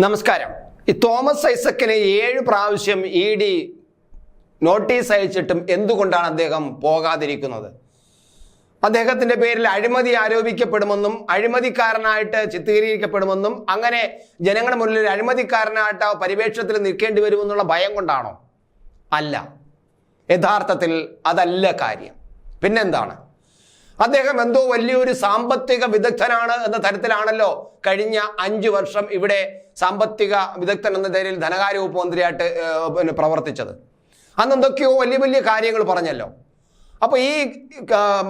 നമസ്കാരം. ഈ തോമസ് ഐസക്കിനെ ഏഴ് പ്രാവശ്യം ഇ ഡി നോട്ടീസ് അയച്ചിട്ടും എന്തുകൊണ്ടാണ് അദ്ദേഹം പോകാതിരിക്കുന്നത്? അദ്ദേഹത്തിന്റെ പേരിൽ അഴിമതി ആരോപിക്കപ്പെടുമെന്നും അഴിമതിക്കാരനായിട്ട് ചിത്രീകരിക്കപ്പെടുമെന്നും അങ്ങനെ ജനങ്ങളുടെ മുന്നിൽ ഒരു അഴിമതിക്കാരനായിട്ട് ആ പരിവേഷത്തിൽ നിൽക്കേണ്ടി വരുമെന്നുള്ള ഭയം കൊണ്ടാണോ? അല്ല. യഥാർത്ഥത്തിൽ അതല്ല കാര്യം. പിന്നെന്താണ്? അദ്ദേഹം എന്തോ വലിയൊരു സാമ്പത്തിക വിദഗ്ധനാണ് എന്ന തരത്തിലാണല്ലോ കഴിഞ്ഞ അഞ്ചു വർഷം ഇവിടെ സാമ്പത്തിക വിദഗ്ധൻ എന്ന പേരിൽ ധനകാര്യ വകുപ്പ് മന്ത്രിയായിട്ട് പിന്നെ പ്രവർത്തിച്ചത്. അന്ന് എന്തൊക്കെയോ വലിയ വലിയ കാര്യങ്ങൾ പറഞ്ഞല്ലോ. അപ്പോൾ ഈ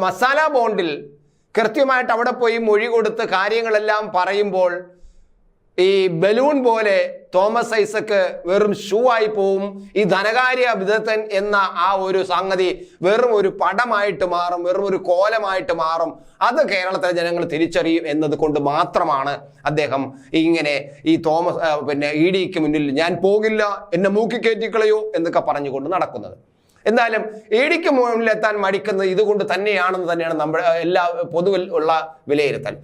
മസാല ബോണ്ടിൽ കൃത്യമായിട്ട് അവിടെ പോയി മൊഴി കൊടുത്ത് കാര്യങ്ങളെല്ലാം പറയുമ്പോൾ ഈ ബലൂൺ പോലെ തോമസ് ഐസക്ക് വെറും ഷൂ ആയി പോവും. ഈ ധനകാര്യ വിദഗ്ധൻ എന്ന ആ ഒരു സംഗതി വെറും ഒരു പടമായിട്ട് മാറും വെറും ഒരു കോലമായിട്ട് മാറും. അത് കേരളത്തിലെ ജനങ്ങൾ തിരിച്ചറിയും എന്നത് കൊണ്ട് മാത്രമാണ് അദ്ദേഹം ഇങ്ങനെ ഈ തോമസ് പിന്നെ ഇ ഡിക്ക് മുന്നിൽ ഞാൻ പോകില്ല എന്നെ മൂക്കി കയറ്റിക്കളയോ എന്നൊക്കെ പറഞ്ഞുകൊണ്ട് നടക്കുന്നത്. എന്നാലും ഏടിക്ക് മുന്നിലെത്താൻ മടിക്കുന്നത് ഇതുകൊണ്ട് തന്നെയാണെന്ന് തന്നെയാണ് നമ്മൾ എല്ലാ പൊതുവിൽ ഉള്ള വിലയിരുത്തൽ.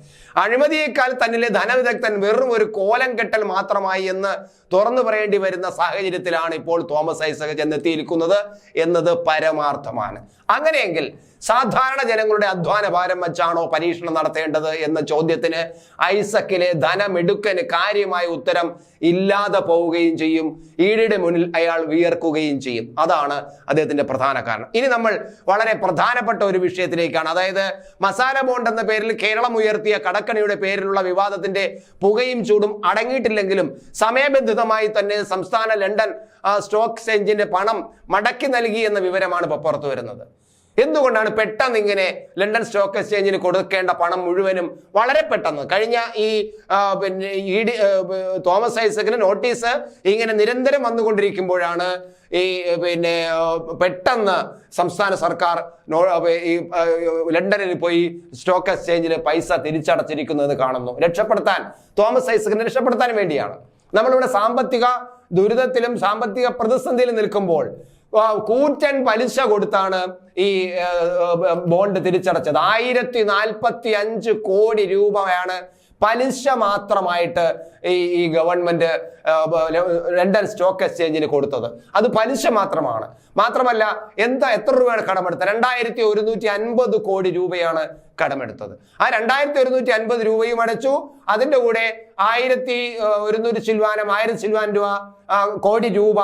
അഴിമതിയേക്കാൾ തന്നിലെ ധനവിദഗ്ധൻ വെറും ഒരു കോലം കെട്ടൽ മാത്രമായി എന്ന് തുറന്നു പറയേണ്ടി വരുന്ന സാഹചര്യത്തിലാണ് ഇപ്പോൾ തോമസ് ഐസക് ചെന്നെത്തിയിരിക്കുന്നത് എന്നത് പരമാർത്ഥമാണ്. അങ്ങനെയെങ്കിൽ സാധാരണ ജനങ്ങളുടെ അധ്വാന ഭാരം വെച്ചാണോ പരീക്ഷണം നടത്തേണ്ടത് എന്ന ചോദ്യത്തിന് ഐസക്കിലെ ധനമെടുക്കന് കാര്യമായ ഉത്തരം ഇല്ലാതെ പോവുകയും ചെയ്യും. ഈടിയുടെ മുന്നിൽ അയാൾ വിയർക്കുകയും ചെയ്യും. അതാണ് അദ്ദേഹത്തിന്റെ പ്രധാന കാരണം. ഇനി നമ്മൾ വളരെ പ്രധാനപ്പെട്ട ഒരു വിഷയത്തിലേക്കാണ്. അതായത് മസാല ബോണ്ട് എന്ന പേരിൽ കേരളം ഉയർത്തിയ കടക്കണിയുടെ പേരിലുള്ള വിവാദത്തിന്റെ പുകയും ചൂടും അടങ്ങിയിട്ടില്ലെങ്കിലും സമയബന്ധിതമായി തന്നെ സംസ്ഥാന ലണ്ടൻ സ്റ്റോക്ക് എക്സ്ചേഞ്ചിന്റെ പണം മടക്കി നൽകി എന്ന വിവരമാണ് ഇപ്പോൾ പുറത്തു വരുന്നത്. എന്തുകൊണ്ടാണ് പെട്ടെന്ന് ഇങ്ങനെ ലണ്ടൻ സ്റ്റോക്ക് എക്സ്ചേഞ്ചിന് കൊടുക്കേണ്ട പണം മുഴുവനും വളരെ പെട്ടെന്ന്? കഴിഞ്ഞ ഈ പിന്നെ ഇ ഡി തോമസ് ഐസക്കിന് നോട്ടീസ് ഇങ്ങനെ നിരന്തരം വന്നുകൊണ്ടിരിക്കുമ്പോഴാണ് ഈ പിന്നെ പെട്ടെന്ന് സംസ്ഥാന സർക്കാർ ഈ ലണ്ടനിൽ പോയി സ്റ്റോക്ക് എക്സ്ചേഞ്ചിൽ പൈസ തിരിച്ചടച്ചിരിക്കുന്നത് കാണുന്നു. രക്ഷപ്പെടുത്താൻ തോമസ് ഐസക്കിനെ രക്ഷപ്പെടുത്താൻ വേണ്ടിയാണ്. നമ്മളിവിടെ സാമ്പത്തിക ദുരിതത്തിലും സാമ്പത്തിക പ്രതിസന്ധിയിലും നിൽക്കുമ്പോൾ കൂറ്റൻ പലിശ കൊടുത്താണ് ഈ ബോണ്ട് തിരിച്ചടച്ചത്. ആയിരത്തി നാൽപ്പത്തി അഞ്ച് കോടി രൂപയാണ് പലിശ മാത്രമായിട്ട് ഈ ഈ ഗവൺമെന്റ് ലണ്ടൻ സ്റ്റോക്ക് എക്സ്ചേഞ്ചിന് കൊടുത്തത്. അത് പലിശ മാത്രമാണ്. മാത്രമല്ല എന്താ എത്ര രൂപയാണ് കടമെടുത്തത്? രണ്ടായിരത്തി ഒരുന്നൂറ്റി അൻപത് കോടി രൂപയാണ് കടമെടുത്തത്. ആ രണ്ടായിരത്തി ഒരുന്നൂറ്റി അൻപത് രൂപയും അടച്ചു. അതിന്റെ കൂടെ ആയിരത്തി ഒരുന്നൂറ് ചിൽവാനം ആയിരം ചിൽവാൻ രൂപ കോടി രൂപ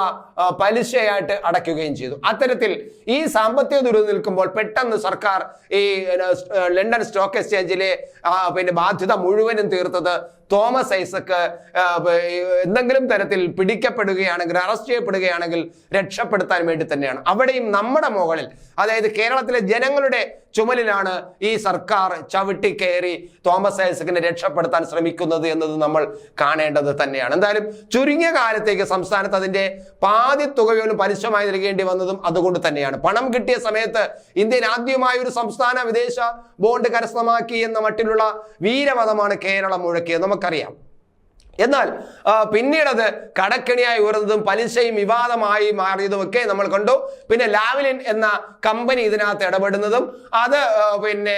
പലിശയായിട്ട് അടയ്ക്കുകയും ചെയ്തു. അത്തരത്തിൽ ഈ സാമ്പത്തിക ദുരിതം നിൽക്കുമ്പോൾ പെട്ടെന്ന് സർക്കാർ ഈ ലണ്ടൻ സ്റ്റോക്ക് എക്സ്ചേഞ്ചിലെ പിന്നെ ബാധ്യത മുഴുവനും തീർത്തത് തോമസ് ഐസക്ക് എന്തെങ്കിലും തരത്തിൽ പിടിക്കപ്പെടുകയാണെങ്കിൽ അറസ്റ്റ് ചെയ്യപ്പെടുകയാണെങ്കിൽ രക്ഷപ്പെടുത്താൻ വേണ്ടി തന്നെയാണ്. അവിടെയും നമ്മുടെ മുകളിൽ അതായത് കേരളത്തിലെ ജനങ്ങളുടെ ചുമലിലാണ് ഈ സർക്കാർ ചവിട്ടി കയറി തോമസ് ഐസക്കിനെ രക്ഷപ്പെടുത്താൻ ശ്രമിക്കുന്നത് എന്നത് നമ്മൾ കാണേണ്ടത് തന്നെയാണ്. എന്തായാലും ചുരുങ്ങിയ കാലത്തേക്ക് സംസ്ഥാനത്ത് അതിന്റെ പാതി തുകയോലും പരസ്യമായി നൽകേണ്ടി വന്നതും അതുകൊണ്ട് തന്നെയാണ്. പണം കിട്ടിയ സമയത്ത് ഇന്ത്യയിൽ ആദ്യമായ ഒരു സംസ്ഥാന വിദേശ ബോണ്ട് കരസ്ഥമാക്കി എന്ന മട്ടിലുള്ള വീരവധമാണ് കേരളം മുഴക്കിയത്. നമുക്കറിയാം. എന്നാൽ പിന്നീടത് കടക്കെണിയായി ഉയർന്നതും പലിശയും വിവാദമായി മാറിയതും ഒക്കെ നമ്മൾ കണ്ടു. പിന്നെ ലാവിലിൻ എന്ന കമ്പനി ഇതിനകത്ത് ഇടപെടുന്നതും അത് പിന്നെ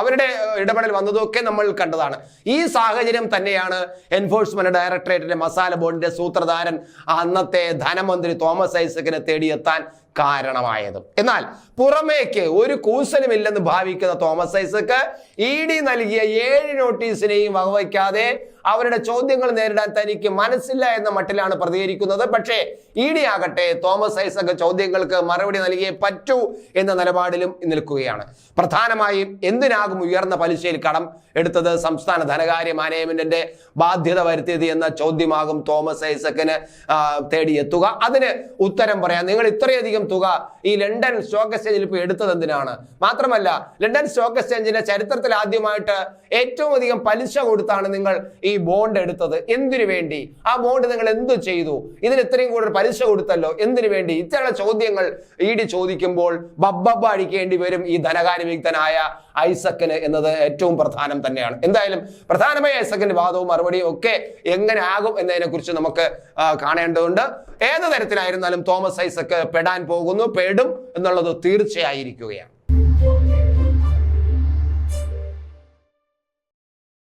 അവരുടെ ഇടപെടൽ വന്നതുമൊക്കെ നമ്മൾ കണ്ടതാണ്. ഈ സാഹചര്യം തന്നെയാണ് എൻഫോഴ്സ്മെന്റ് ഡയറക്ടറേറ്റിന്റെ മസാല ബോർഡിന്റെ സൂത്രധാരൻ അന്നത്തെ ധനമന്ത്രി തോമസ് ഐസക്കിനെ തേടിയെത്താൻ കാരണമായതും. എന്നാൽ പുറമേക്ക് ഒരു കൂസലുമില്ലെന്ന് ഭാവിക്കുന്ന തോമസ് ഐസക്ക് ഇ ഡി നൽകിയ ഏഴ് നോട്ടീസിനെയും വകവയ്ക്കാതെ അവരുടെ ചോദ്യങ്ങൾ നേരിടാൻ തനിക്ക് മനസ്സില്ല എന്ന മട്ടിലാണ് പ്രതികരിക്കുന്നത്. പക്ഷേ ഇ ഡി ആകട്ടെ തോമസ് ഐസക്ക് ചോദ്യങ്ങൾക്ക് മറുപടി നൽകിയേ പറ്റൂ എന്ന നിലപാടിലും നിൽക്കുകയാണ്. പ്രധാനമായും എന്തിനാകും ഉയർന്ന പലിശയിൽ കടം എടുത്തത്? സംസ്ഥാന ധനകാര്യ മാനേജ്മെന്റിന്റെ ബാധ്യത വരുത്തിയത് എന്ന ചോദ്യമാകും തോമസ് ഐസക്കിന് തേടിയെത്തുക. അതിന് ഉത്തരം പറയാം. നിങ്ങൾ ഇത്രയധികം തുക ഈ ലണ്ടൻ സ്റ്റോക്ക് എക്സ്ചേഞ്ചിൽ ഇപ്പോൾ എടുത്തത് എന്തിനാണ്? മാത്രമല്ല ലണ്ടൻ സ്റ്റോക്ക് എക്സ്ചേഞ്ചിന്റെ ചരിത്രത്തിൽ ആദ്യമായിട്ട് ഏറ്റവും അധികം പലിശ കൊടുത്താണ് നിങ്ങൾ ഈ ബോണ്ട് എടുത്തത്. എന്തിനു വേണ്ടി? ആ ബോണ്ട് നിങ്ങൾ എന്തു ചെയ്തു? ഇതിന് ഇത്രയും കൂടുതൽ പലിശ കൊടുത്തല്ലോ. എന്തിനു വേണ്ടി? ഇത്തരം ചോദ്യങ്ങൾ ഡി ചോദിക്കുമ്പോൾ ബബ്ബബ്ബ അടിക്കേണ്ടി വരും ഈ ധനകാര്യ വിദഗ്ധനായ ഐസക്കിന് എന്നത് ഏറ്റവും പ്രധാനം തന്നെയാണ്. എന്തായാലും പ്രധാനമായ ഐസക്കിന്റെ വാദവും മറുപടിയും ഒക്കെ എങ്ങനെ ആകും എന്നതിനെ കുറിച്ച് നമുക്ക് കാണേണ്ടതുണ്ട്. ഏത് തരത്തിലായിരുന്നാലും തോമസ് ഐസക്ക് പെടാൻ പോകുന്നു പേടും എന്നുള്ളത് തീർച്ചയായിരിക്കുകയാണ്.